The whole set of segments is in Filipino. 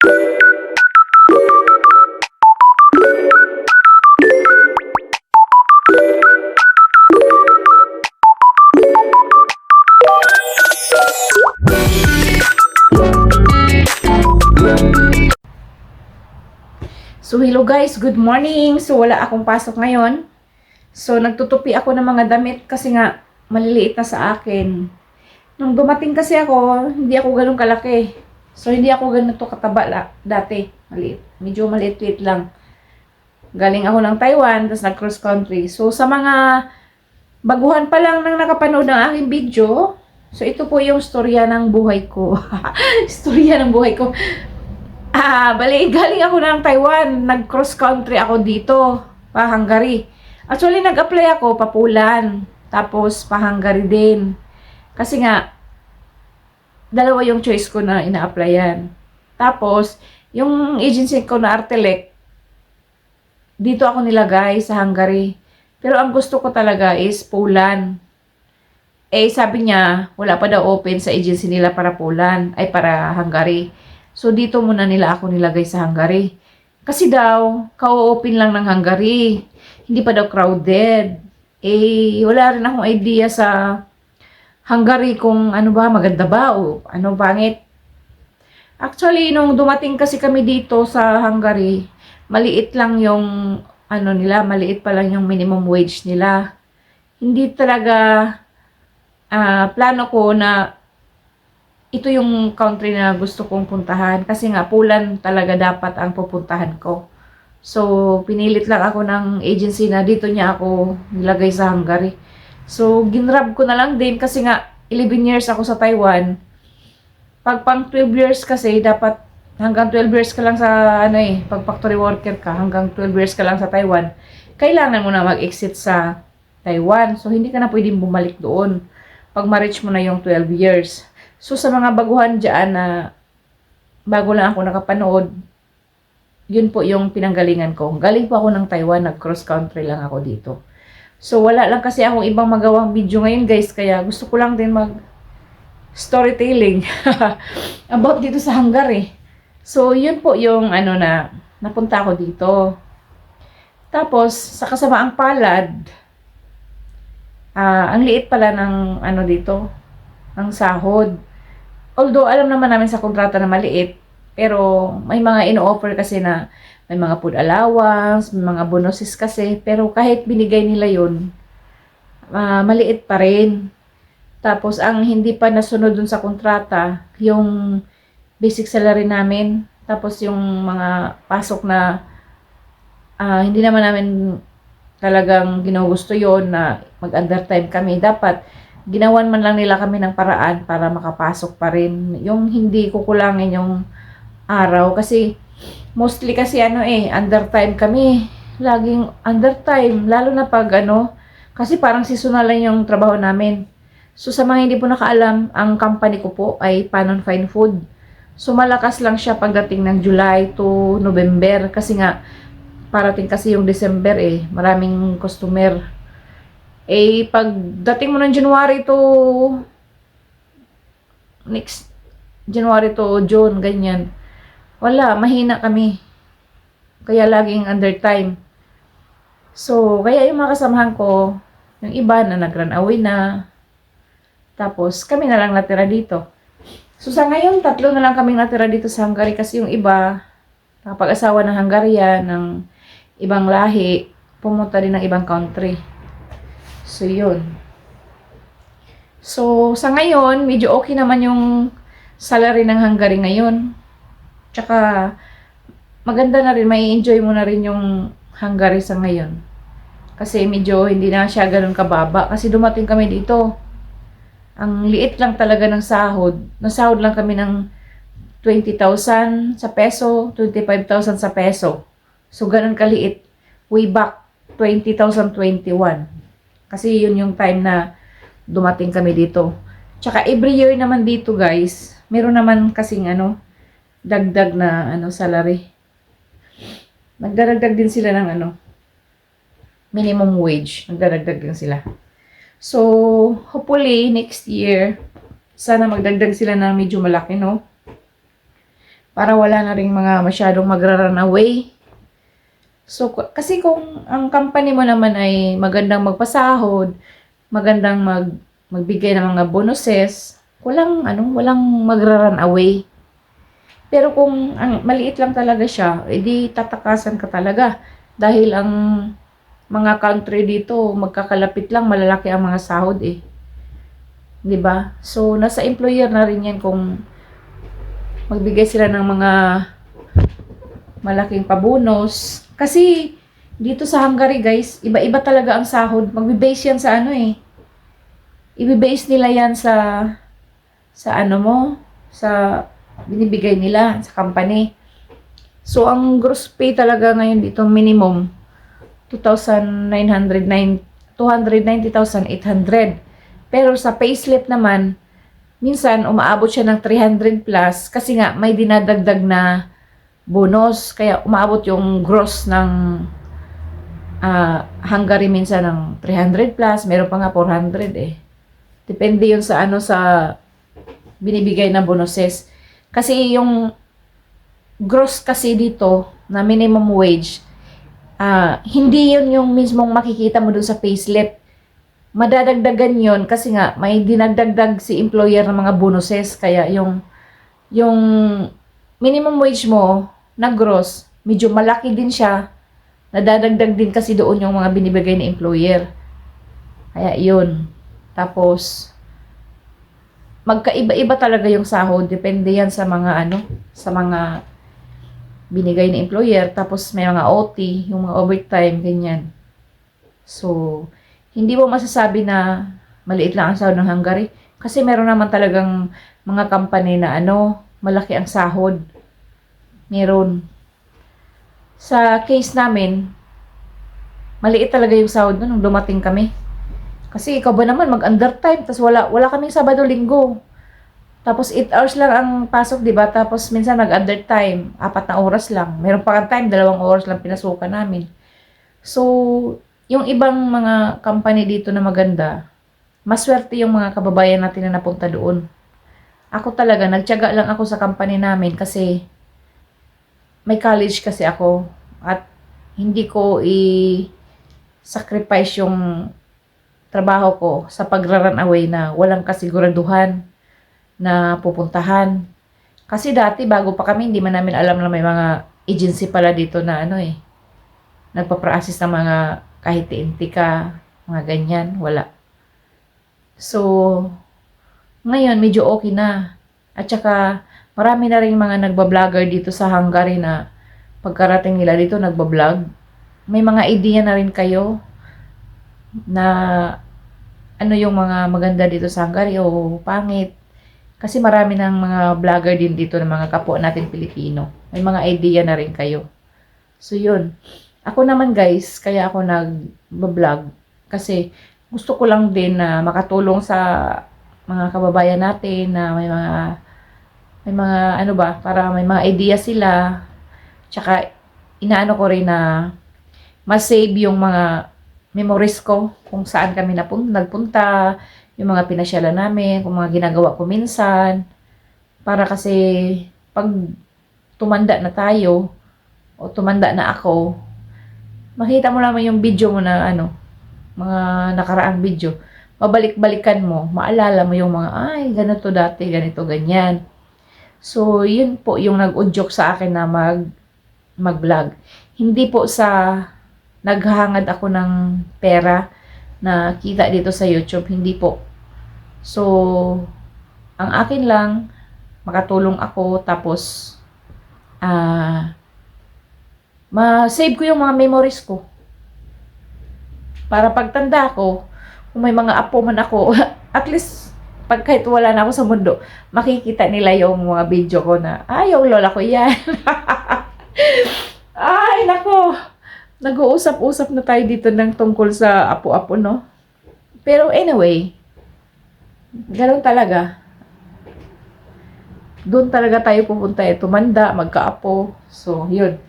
So hello guys, good morning. So wala akong pasok ngayon. So nagtutupi ako ng mga damit kasi nga maliliit na sa akin. Nung dumating kasi ako, hindi ako ganun kalaki. So hindi ako ganito kataba la- dati. Maliit. Medyo maliit-liit lang. Galing ako ng Taiwan, tapos nag-cross country. So sa mga baguhan pa lang nang nakapanood ng aking video, so ito po yung storya ng buhay ko. storya ng buhay ko. Ah, bali, galing ako ng Taiwan. Nag-cross country ako dito, pa Hungary. Actually, nag-apply ako pa Poland. Tapos, pa Hungary din. Kasi nga, dalawa yung choice ko na ina-applyan. Tapos, yung agency ko na Artelec, dito ako nilagay sa Hungary. Pero ang gusto ko talaga is Poland. Eh, sabi niya, wala pa daw open sa agency nila para Poland, ay para Hungary. So, dito muna nila ako nilagay sa Hungary. Kasi daw, ka-open lang ng Hungary. Hindi pa daw crowded. Eh, wala rin akong idea sa Hungary kung ano ba, maganda ba o ano pangit. Actually, nung dumating kasi kami dito sa Hungary, maliit lang yung ano nila, maliit pa lang yung minimum wage nila. Hindi talaga ah, plano ko na ito yung country na gusto kong puntahan kasi nga Poland talaga dapat ang pupuntahan ko. So, pinilit lang ako ng agency na dito niya ako nilagay sa Hungary. So, ginrab ko na lang din kasi nga 11 years ako sa Taiwan. Pag pang 12 years kasi dapat hanggang 12 years ka lang sa ano eh, pag factory worker ka, hanggang 12 years ka lang sa Taiwan, kailangan mo na mag-exit sa Taiwan. So, hindi ka na pwedeng bumalik doon pag ma-reach mo na yung 12 years. So, sa mga baguhan dyan na bago lang ako nakapanood, yun po yung pinanggalingan ko. Galing po ako ng Taiwan, nag-cross country lang ako dito. So, wala lang kasi akong ibang magawang video ngayon guys, kaya gusto ko lang din mag storytelling about dito sa Hungary. So, yun po yung ano na napunta ako dito. Tapos, sa kasamaang palad, ah ang liit pala ng ano dito, ng sahod. Although, alam naman namin sa kontrata na maliit, pero may mga ino-offer kasi na may mga food allowance, may mga bonuses kasi, pero kahit binigay nila yun, ah, maliit pa rin. Tapos, ang hindi pa nasunod dun sa kontrata, yung basic salary namin, tapos yung mga pasok na ah, hindi naman namin talagang ginugusto yon na mag-undertime kami. Dapat, ginawan man lang nila kami ng paraan para makapasok pa rin. Yung hindi kukulangin yung araw. Kasi, mostly kasi ano eh, undertime kami. Laging undertime. Lalo na pag ano, kasi parang seasonal lang yung trabaho namin. So, sa mga hindi po nakaalam, ang company ko po ay Panon Fine Food. So, malakas lang siya pagdating ng July to November. Kasi nga, parating kasi yung December eh. Maraming customer. Eh, pag dating mo ng January to next January to June, ganyan. Wala, mahina kami. Kaya laging under time. So, kaya yung mga kasamahan ko, yung iba na nag-run away na. Tapos, kami na lang natira dito. So, sa ngayon, tatlo na lang kami natira dito sa Hungary kasi yung iba, nakapag-asawa ng Hungarian, ng ibang lahi, pumunta din ng ibang country. So, yun. So, sa ngayon, medyo okay naman yung salary ng Hungary ngayon. Tsaka, maganda na rin, may enjoy mo na rin yung Hungary sa ngayon. Kasi medyo hindi na siya ganun kababa. Kasi dumating kami dito. Ang liit lang talaga ng sahod. Nasahod lang kami ng 20,000 sa peso, 25,000 sa peso. So, ganun kaliit. Way back 2021. Kasi yun yung time na dumating kami dito. Tsaka every year naman dito guys, meron naman kasing ano, dagdag na ano salary. Nagdaragdag din sila ng ano, minimum wage. Nagdaragdag din sila. So, hopefully next year, sana magdagdag sila ng medyo malaki, no? para wala na ring mga masyadong magra-run away. So, kasi kung ang company mo naman ay magandang magpasahod, magandang mag, magbigay ng mga bonuses, walang, ano, walang magra-run away. Pero kung ang maliit lang talaga siya, edi tatakasan ka talaga. Dahil ang mga country dito, magkakalapit lang, malalaki ang mga sahod eh. 'Di ba? So, nasa employer na rin yan kung magbigay sila ng mga malaking pabonus. Kasi, dito sa Hungary, guys, iba-iba talaga ang sahod. Magbe-base yan sa ano eh. Ibe-base nila yan sa sa ano mo, sa binibigay nila sa company. So, ang gross pay talaga ngayon dito, minimum, 2,909 290,800. Pero sa payslip naman, minsan umaabot siya ng 300 plus kasi nga may dinadagdag na bonus. Kaya umaabot yung gross ng ah, Hungary minsan ng 300 plus, meron pa nga 400 eh. Depende yun sa ano sa binibigay na bonuses. Kasi yung gross kasi dito na minimum wage, ah hindi yun yung mismong makikita mo dun sa payslip. Madadagdagan yun kasi nga may dinagdagdag si employer ng mga bonuses. Kaya yung, yung minimum wage mo na gross, medyo malaki din siya. Nadadagdag din kasi doon yung mga binibigay ni employer. Kaya yun. Tapos, magkaiba-iba talaga yung sahod. Depende yan sa mga ano, sa mga binigay ni employer. Tapos may mga OT, yung mga overtime, ganyan. So, hindi mo masasabi na maliit lang ang sahod ng Hungary. Kasi meron naman talagang mga company na ano, malaki ang sahod. Meron. Sa case namin, maliit talaga yung sahod nun nung dumating kami. Kasi ikaw ba naman mag-undertime, tapos wala, wala kaming Sabado Linggo. Tapos 8 hours lang ang pasok, di ba? Tapos minsan nag-undertime, apat na oras lang. Meron pa time, dalawang oras lang pinasukan namin. So, yung ibang mga company dito na maganda, maswerte yung mga kababayan natin na napunta doon. Ako talaga, nagtyaga lang ako sa company namin kasi may college kasi ako at hindi ko i-sacrifice yung trabaho ko sa pagra-run away na walang kasiguraduhan na pupuntahan. Kasi dati, bago pa kami, hindi man namin alam na may mga agency pala dito na ano eh, nagpa-process ng mga kahit TNT ka, mga ganyan, wala. So, ngayon, medyo okay na. At saka, marami na rin mga nagbablogger dito sa Hungary na pagkarating nila dito, nagbablog. May mga idea na rin kayo na ano yung mga maganda dito sa Hungary o pangit. Kasi marami ng mga vlogger din dito ng mga kapwa natin Pilipino. May mga idea na rin kayo. So, yun. Ako naman guys, kaya ako nag-vlog kasi gusto ko lang din na makatulong sa mga kababayan natin na may mga may mga ano ba, para may mga idea sila. Tsaka inaano ko rin na ma-save yung mga memories ko kung saan kami napun nagpunta, yung mga pinasyalan namin, kung mga ginagawa ko minsan. Para kasi pag tumanda na tayo o tumanda na ako, makita mo naman yung video mo na ano, mga nakaraang video. Mabalik-balikan mo, maalala mo yung mga, ay, ganito dati, ganito, ganyan. So, yun po yung nag-udyok sa akin na mag mag-vlog. Hindi po sa naghahangad ako ng pera na kita dito sa YouTube, hindi po. So, ang akin lang, makatulong ako, tapos, ah, ma-save ko yung mga memories ko. Para pagtanda ko, kung may mga apo man ako, at least, pag kahit wala na ako sa mundo, makikita nila yung mga video ko na, ay, yung lola ko yan. ay, nako. Nag-uusap-usap na tayo dito ng tungkol sa apo-apo, no? Pero anyway, ganun talaga. Doon talaga tayo pupunta eh, tumanda, magkaapo. So, yun.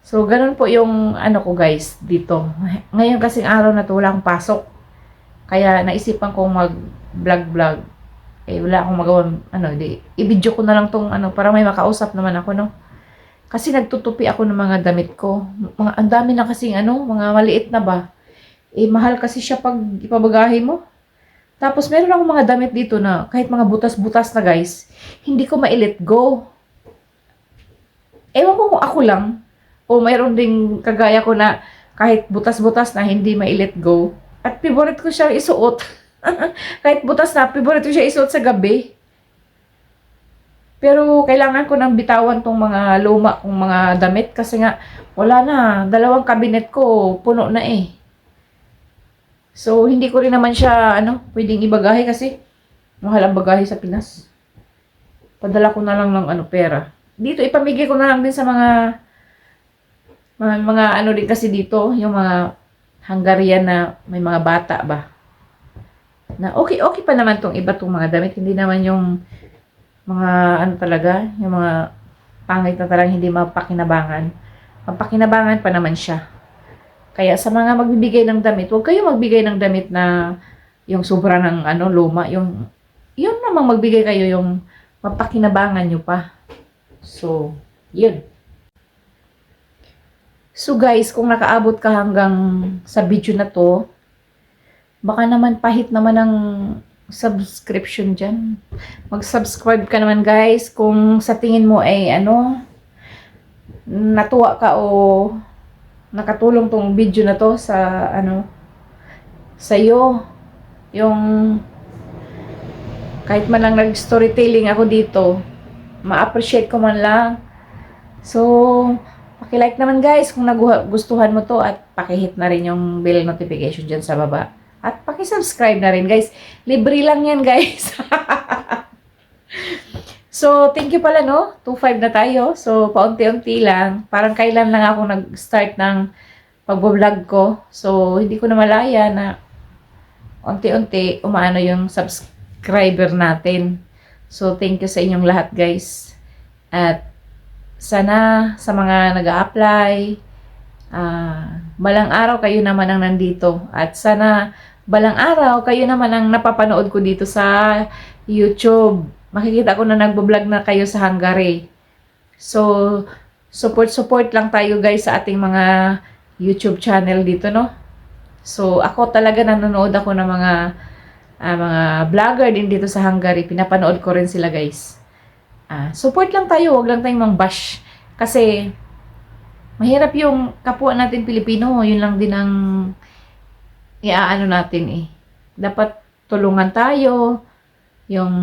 So, ganun po yung ano ko guys dito. Ngayon kasing araw na to wala akong pasok. Kaya naisipan kong mag-vlog-vlog. Eh, wala akong magawa, ano, di, i-video ko na lang tong, ano, para may makausap naman ako, no? Kasi nagtutupi ako ng mga damit ko. Mga, ang dami na kasing, ano, mga maliit na ba? Eh, mahal kasi siya pag ipabagahe mo. Tapos, meron akong mga damit dito na, kahit mga butas-butas na, guys, hindi ko ma-let go. Ewan ko kung ako lang, o mayroon ding kagaya ko na, kahit butas-butas na hindi ma-let go. At favorite ko siya isuot. kahit butas na, favorite ko siya isuot sa gabi. Pero kailangan ko nang bitawan tong mga luma kong mga damit kasi nga wala na, dalawang kabinet ko puno na eh. So hindi ko rin naman siya ano, pwedeng ibagahe kasi mahal ang bagahe sa Pinas. Padala ko na lang ng ano pera. Dito ipamigay ko na lang din sa mga mga, mga ano din kasi dito, yung mga Hungarian na may mga bata ba na okay, okay pa naman tong iba tong mga damit. Hindi naman yung mga ano talaga, yung mga pangit na talagang hindi mapakinabangan. Mapakinabangan pa naman siya. Kaya sa mga magbibigay ng damit, huwag kayo magbigay ng damit na yung sobra ng ano, luma. Yung, yun namang magbigay kayo yung mapakinabangan nyo pa. So, yun. So guys, kung nakaabot ka hanggang sa video na to, Baka naman pahit naman ng subscription dyan. Mag-subscribe ka naman guys kung sa tingin mo ay ano, natuwa ka o nakatulong tong video na to sa ano, sa iyo. Yung kahit man lang nag-storytelling ako dito, ma-appreciate ko man lang. So, paki-like naman guys kung nagustuhan mo to at paki-hit na rin yung bell notification dyan sa baba. At paki-subscribe na rin, guys. Libre lang yan, guys. so, thank you pala, no? 2.5 na tayo. So, paunti-unti lang. Parang kailan lang ako nag-start ng pag-vlog ko. So, hindi ko na malaya na unti-unti umaano yung subscriber natin. So, thank you sa inyong lahat, guys. At sana sa mga nag apply uh, balang araw kayo naman ang nandito. At sana balang araw, kayo naman ang napapanood ko dito sa YouTube. Makikita ko na nagbo-vlog na kayo sa Hungary. So, support-support lang tayo guys sa ating mga YouTube channel dito, no? So, ako talaga nanonood ako ng mga uh, mga vlogger din dito sa Hungary. Pinapanood ko rin sila, guys. Uh, support lang tayo, wag lang tayong mang-bash. Kasi, mahirap yung kapwa natin Pilipino. Yun lang din ang iaano natin eh. Dapat tulungan tayo, yung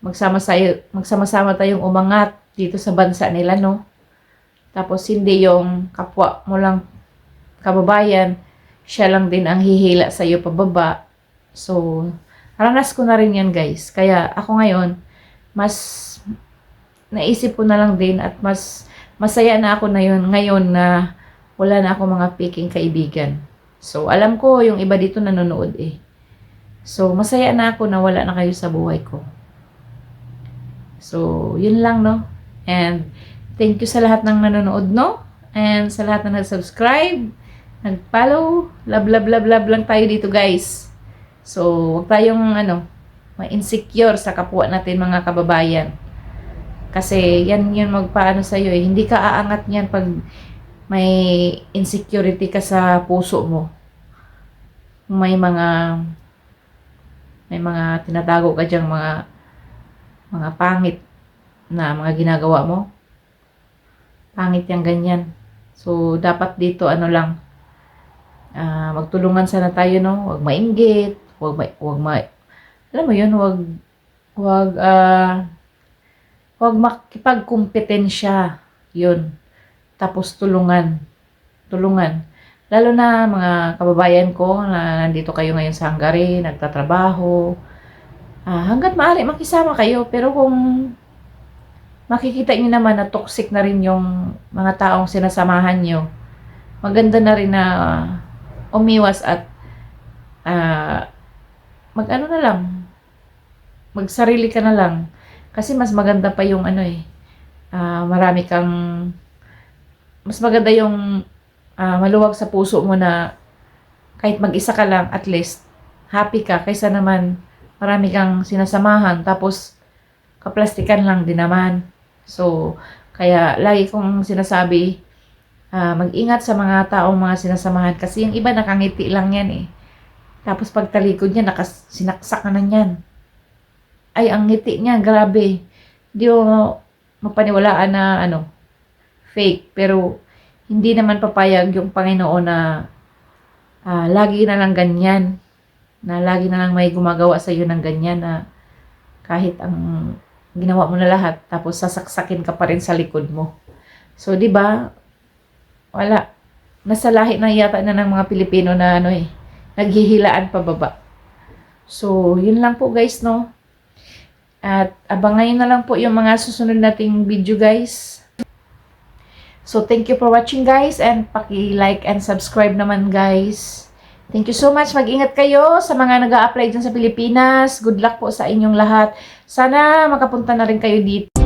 magsama sayo, magsama-sama tayong umangat dito sa bansa nila, no? Tapos hindi yung kapwa mo lang kababayan, siya lang din ang hihila sa iyo pababa. So, ranas ko na rin yan, guys. Kaya ako ngayon, mas naisip ko na lang din at mas masaya na ako na yun ngayon na wala na ako mga piking kaibigan. So, alam ko yung iba dito nanonood eh. So, masaya na ako na wala na kayo sa buhay ko. So, yun lang, no? And, thank you sa lahat ng nanonood, no? And sa lahat na nag-subscribe, nag-follow, love, love, love, love lang tayo dito, guys. So, wag tayong, ano, ma-insecure sa kapwa natin, mga kababayan. Kasi, yan yun magpaano sa'yo eh. Hindi ka aangat niyan pag may insecurity ka sa puso mo. May mga may mga tinatago ka diyang mga mga pangit na mga ginagawa mo. Pangit yung ganyan. So, dapat dito ano lang, uh, magtulungan sana tayo, no? Huwag mainggit, huwag ma, huwag ma, alam mo yun, huwag, huwag, uh, huwag makipagkumpetensya. Yun. Tapos tulungan. Tulungan. Lalo na mga kababayan ko na nandito kayo ngayon sa Hungary, nagtatrabaho. Uh, hanggat maaari makisama kayo. Pero kung makikita niyo naman na toxic na rin yung mga taong sinasamahan niyo, maganda na rin na umiwas at uh, mag-ano na lang, magsarili ka na lang. Kasi mas maganda pa yung ano eh, uh, marami kang mas maganda yung uh, maluwag sa puso mo na kahit mag-isa ka lang, at least happy ka kaysa naman marami kang sinasamahan, tapos kaplastikan lang din naman. So, kaya lagi kong sinasabi, ah, mag-ingat sa mga taong mga sinasamahan kasi yung iba nakangiti lang yan eh. Tapos pag talikod niya, nakas, sinaksak na niyan. Ay, ang ngiti niya, grabe. Hindi mo mapaniwalaan na ano, fake. Pero, hindi naman papayag yung Panginoon na ah, lagi na lang ganyan. Na lagi na lang may gumagawa sa iyo ng ganyan na kahit ang ginawa mo na lahat, tapos sasaksakin ka pa rin sa likod mo. So, di ba, wala. Nasa lahi na yata na ng mga Pilipino na ano eh, naghihilaan pababa. So, yun lang po guys, no? At abangan nyo na lang po yung mga susunod nating video guys. So, thank you for watching guys and paki-like and subscribe naman guys. Thank you so much. Mag-ingat kayo sa mga nag apply dyan sa Pilipinas. Good luck po sa inyong lahat. Sana makapunta na rin kayo dito.